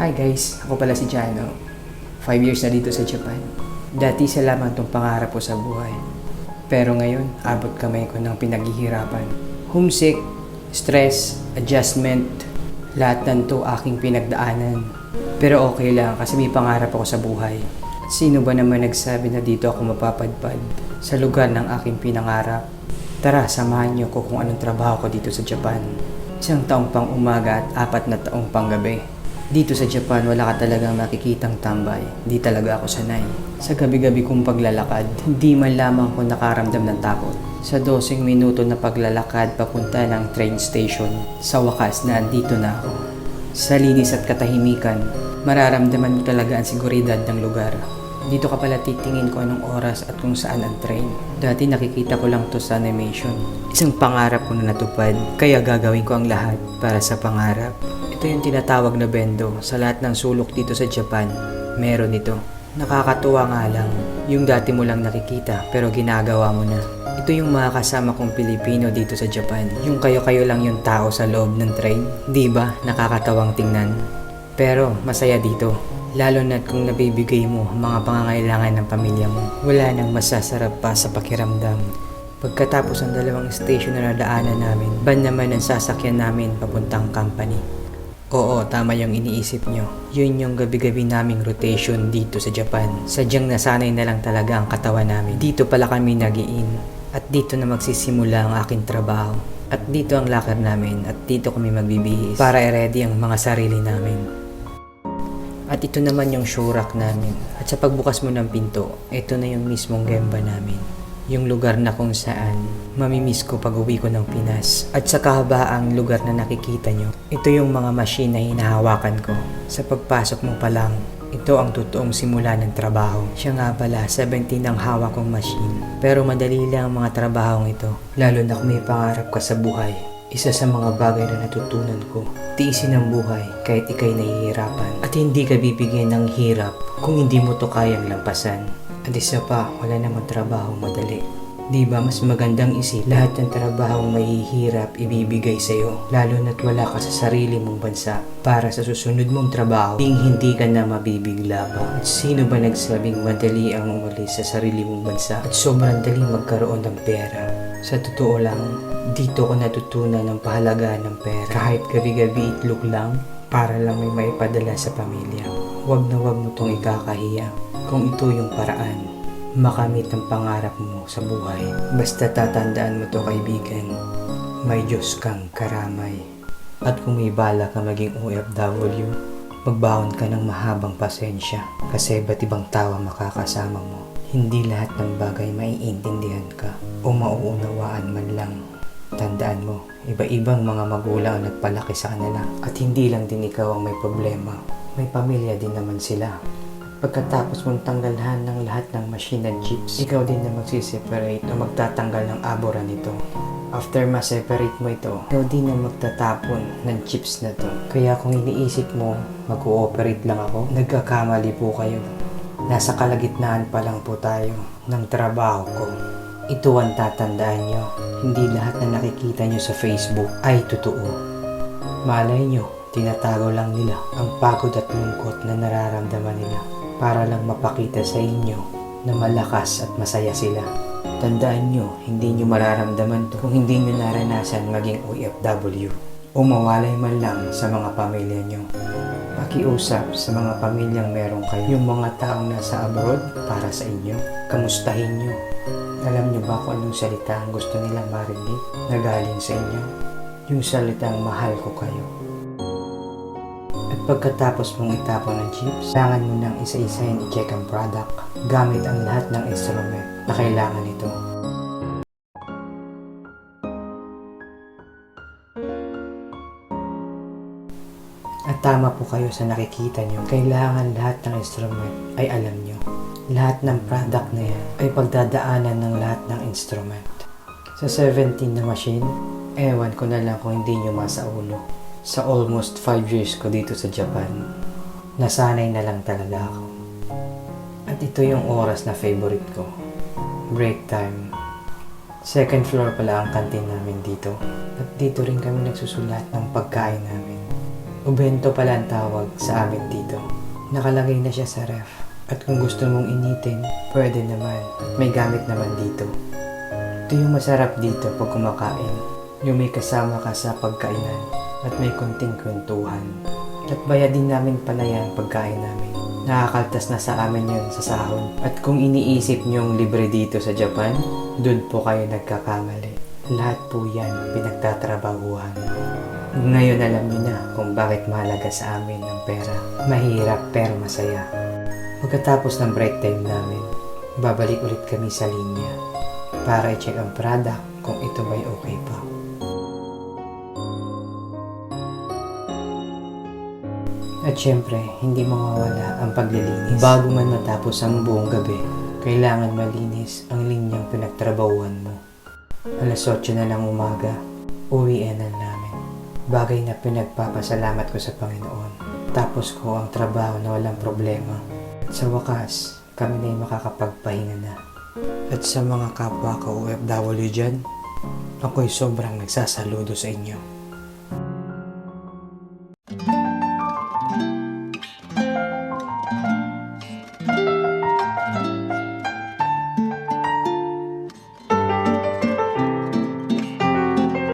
Hi guys, ako pala si Jano. Five years na dito sa Japan. Dati isa lamang itong pangarap ko sa buhay. Pero ngayon, abot kamay ko ng pinaghihirapan. Homesick, stress, adjustment, lahat ng to aking pinagdaanan. Pero okay lang kasi may pangarap ako sa buhay. Sino ba naman nagsabi na dito ako mapapadpad sa lugar ng aking pinangarap? Tara, samahan niyo ko kung anong trabaho ko dito sa Japan. Isang taong pang umaga at apat na taong pang gabi. Dito sa Japan, wala ka talagang nakikitang tambay. Di talaga ako sanay. Sa gabi-gabi kong paglalakad, hindi man lamang ako nakaramdam ng takot. Sa 12 minuto na paglalakad papunta ng train station, sa wakas na andito na ako. Sa linis at katahimikan, mararamdaman mo talaga ang seguridad ng lugar. Dito ka pala titingin kung anong oras at kung saan ang train. Dati nakikita ko lang to sa animation. Isang pangarap ko na natupad, kaya gagawin ko ang lahat para sa pangarap. Ito yung tinatawag na bendo sa lahat ng sulok dito sa Japan. Meron ito. Nakakatuwa nga lang, yung dati mo lang nakikita pero ginagawa mo na. Ito yung mga kasama kong Pilipino dito sa Japan. Yung kayo-kayo lang yung tao sa loob ng train. Di ba? Nakakatawang tingnan. Pero masaya dito. Lalo na kung nabibigay mo ang mga pangangailangan ng pamilya mo. Wala nang masasarap pa sa pakiramdam. Pagkatapos ng dalawang station na nadaanan namin, ban naman ang sasakyan namin papuntang company. Oo, tama yung iniisip nyo. Yun yung gabi-gabi naming rotation dito sa Japan. Sadyang nasanay na lang talaga ang katawan namin. Dito pala kami nagiin. At dito na magsisimula ang aking trabaho. At dito ang locker namin at dito kami magbibihis para i-ready ang mga sarili namin. At ito naman yung show rack namin. At sa pagbukas mo ng pinto, ito na yung mismong gemba namin. Yung lugar na kung saan mamimiss ko pag uwi ko ng Pinas. At sa kahabaang lugar na nakikita nyo, ito yung mga machine na hinahawakan ko. Sa pagpasok mo pa lang, ito ang totoong simula ng trabaho. Siya nga pala, 17 ang hawak kong machine. Pero madali lang ang mga trabahong ito. Lalo na kung may pangarap ka sa buhay. Isa sa mga bagay na natutunan ko, tiisin ang buhay kahit ikay nahihirapan. At hindi ka bibigyan ng hirap kung hindi mo to kayang lampasan. At isa pa, wala namang trabaho madali. Di ba mas magandang isip lahat ng trabahong mahihirap ibibigay sa'yo lalo na't wala ka sa sarili mong bansa para sa susunod mong trabaho ding hindi ka na mabibigla pa. At sino ba nagsabing madali ang umalis sa sarili mong bansa at sobrang daling magkaroon ng pera? Sa totoo lang, dito ko natutunan ang pahalagaan ng pera. Kahit gabi-gabi itlog lang, para lang may maipadala sa pamilya. Huwag na huwag mo itong ikakahiya kung ito yung paraan makamit ang pangarap mo sa buhay. Basta tatandaan mo to kaibigan, may Diyos kang karamay. At kung may bala ka maging OFW, magbaon ka ng mahabang pasensya kasi iba't ibang tao makakasama mo. Hindi lahat ng bagay maiintindihan ka o mauunawaan man lang. Tandaan mo, iba-ibang mga magulang ang nagpalaki sa kanila at hindi lang din ikaw ang may problema. May pamilya din naman sila. Pagkatapos mong tanggalhan ng lahat ng machine and chips, ikaw din na magsiseparate o magtatanggal ng abora nito. After ma-separate mo ito, ikaw din na magtatapon ng chips na to. Kaya kung iniisip mo, mag-ooperate lang ako, nagkakamali po kayo. Nasa kalagitnaan pa lang po tayo ng trabaho ko. Ito ang tatandaan nyo. Hindi lahat na nakikita nyo sa Facebook ay totoo. Malay nyo, tinatago lang nila ang pagod at lungkot na nararamdaman nila para lang mapakita sa inyo na malakas at masaya sila. Tandaan nyo, hindi nyo mararamdaman to kung hindi nyo naranasan maging OFW o mawalay man lang sa mga pamilya nyo. Pakiusap sa mga pamilyang meron kayo. Yung mga taong nasa abroad para sa inyo, kamustahin nyo. Alam nyo ba kung anong salita ang gusto nilang marinig na galing sa inyo? Yung salitang mahal ko kayo. At pagkatapos mong itapon ng chips, kailangan mo nang isa-isahin i-check ang product gamit ang lahat ng instrument na kailangan nito. At tama po kayo sa nakikita nyo, kailangan lahat ng instrument ay alam nyo. Lahat ng product na yan ay pagdadaanan ng lahat ng instrument. Sa 17 na machine, ewan ko na lang kung hindi nyo masaulo. Sa almost 5 years ko dito sa Japan, nasanay na lang talaga ako. At ito yung oras na favorite ko. Break time. Second floor pala ang kantin namin dito. At dito rin kami nagsusulat ng pagkain namin. Ubento pala ang tawag sa amin dito. Nakalagay na siya sa ref. At kung gusto mong initin, pwede naman. May gamit naman dito. Ito yung masarap dito pag kumakain. Yung may kasama ka sa pagkainan at may kunting kwentuhan. At bayad din namin pala yan pagkain namin. Nakakaltas na sa amin yun sa sahod. At kung iniisip nyong libre dito sa Japan, dun po kayo nagkakamali. Lahat po yan pinagtatrabahuhan. Ngayon alam niyo na kung bakit mahalaga sa amin ang pera. Mahirap pero masaya. Pagkatapos ng break time namin, babalik ulit kami sa linya para i-check ang product kung ito ba'y okay pa. At syempre, hindi mawawala ang paglilinis. Bago man matapos ang buong gabi, kailangan malinis ang linyang pinagtrabahuan mo. Alas 8 na lang umaga, uwian na namin. Bagay na pinagpapasalamat ko sa Panginoon. Tapos ko ang trabaho na walang problema. At sa wakas, kami na makakapagpahinga na. At sa mga kapwa ko OFW dyan, ako'y sobrang nagsasaludo sa inyo.